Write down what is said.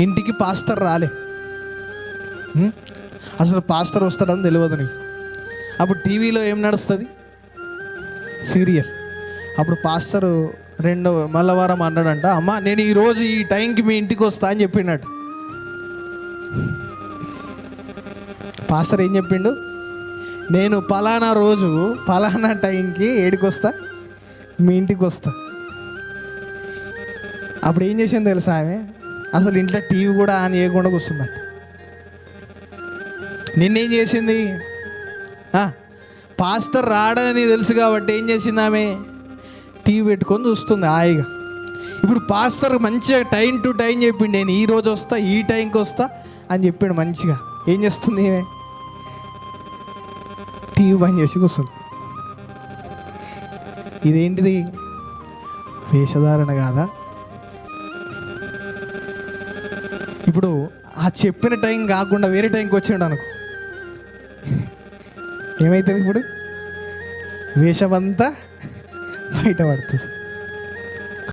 ఇంటికి పాస్టర్ రాలే. అసలు పాస్టర్ వస్తాడని తెలియదు నీకు. అప్పుడు టీవీలో ఏం నడుస్తుంది? సీరియల్. అప్పుడు పాస్టర్ రెండో మళ్ళా వారం అన్నాడంట అమ్మ నేను ఈరోజు ఈ టైంకి మీ ఇంటికి వస్తా అని చెప్పిండట పాస్టర్ ఏం చెప్పిండు? నేను పలానా రోజు పలానా టైంకి ఏడికి వస్తా మీ ఇంటికి వస్తా. అప్పుడు ఏం చేసింది తెలుసా ఆమె? అసలు ఇంట్లో టీవీ కూడా ఆన్ చేయకుండా కూర్చుందంట. నిన్నేం చేసింది? పాస్టర్ రాడని తెలుసు కాబట్టి ఏం చేసింది ఆమె? టీవీ పెట్టుకొని చూస్తుంది హాయిగా. ఇప్పుడు పాస్టర్ మంచిగా టైం టు టైం చెప్పిండు నేను ఈ రోజు వస్తా ఈ టైంకి వస్తా అని చెప్పిండు మంచిగా. ఏం చేస్తుంది ఏమే టీవీ బంద్ చేసి కూర్చుంది. ఇదేంటిది? వేషధారణ కాదా? ఇప్పుడు ఆ చెప్పిన టైం కాకుండా వేరే టైంకి వచ్చాడు అనుకో. ఏమవుతుంది ఇప్పుడు? వేషమంతా బయట పడుతుంది.